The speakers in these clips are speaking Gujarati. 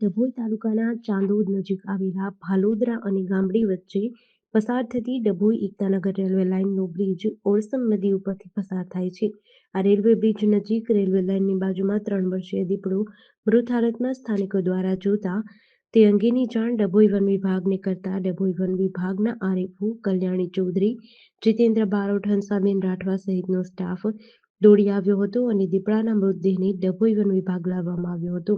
ડભોઈ તાલુકાના ચાંદોદ નજીક આવેલા ભાલોદરા અને ગામડી વચ્ચે પસાર થતી ડભોઈ એકતાનગર રેલવે લાઇનનો બ્રિજ ઓરસંગ નદી ઉપરથી પસાર થાય છે. આ રેલવે બ્રિજ નજીક રેલવે લાઇનની બાજુમાં ત્રણ વર્ષીય દીપડો મૃત હાલતમાં સ્થાનિકો દ્વારા જોતા તે અંગેની જાણ ડભોઈ વન વિભાગને કરતા ડભોઈ વન વિભાગના આરએફઓ કલ્યાણી ચૌધરી, જીતેન્દ્ર બારોટ, હંસાબેન રાઠવા સહિતનો સ્ટાફ દોડી આવ્યો હતો અને દીપડાના મૃતદેહને ડભોઈ વન વિભાગ લાવવામાં આવ્યો હતો.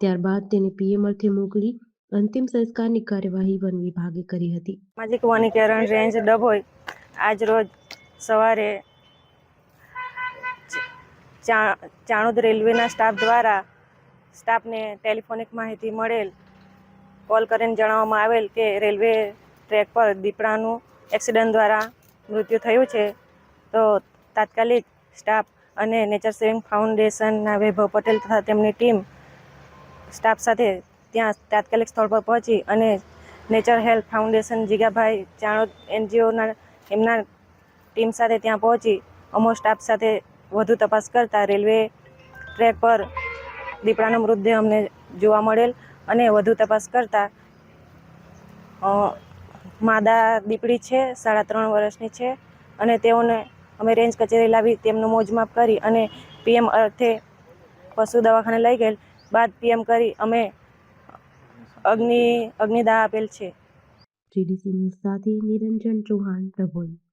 ત્યારબાદ તેને પીએમ અર્થે મોકલી અંતિમ સંસ્કારની કાર્યવાહી વન વિભાગે કરી હતી. સામાજિક વનીકરણ રેન્જ ડભોઈ આજ રોજ સવારે ચાણોદ રેલવેના સ્ટાફ દ્વારા સ્ટાફને ટેલિફોનિક માહિતી મળેલ કોલ કરીને જણાવવામાં આવેલ કે રેલવે ટ્રેક પર દીપડાનું એક્સિડન્ટ દ્વારા મૃત્યુ થયું છે, તો તાત્કાલિક સ્ટાફ અને નેચર સેવિંગ ફાઉન્ડેશનના વૈભવ પટેલ તથા તેમની ટીમ સ્ટાફ સાથે ત્યાં તાત્કાલિક સ્થળ પર પહોંચી અને nature health foundation Jigabhai Chanod એનજીઓના એમના ટીમ સાથે ત્યાં પહોંચી. અમો સ્ટાફ સાથે વધુ તપાસ કરતા રેલવે ટ્રેક પર દીપડાનો મૃતદેહ અમને જોવા મળેલ અને વધુ તપાસ કરતા માદા દીપડી છે, સાડા ત્રણ વર્ષની છે અને તેઓને અમે રેન્જ કચેરી લાવી, તેમનું મોજમાપ કરી અને પીએમ અર્થે પશુ દવાખાને લઈ ગયેલ. બાદ પીએમ કરી, અમે અગ્નિ, અગ્નિદાહ આપેલ છે. સાથે નિરંજન ચૌહાણ ડભોઈ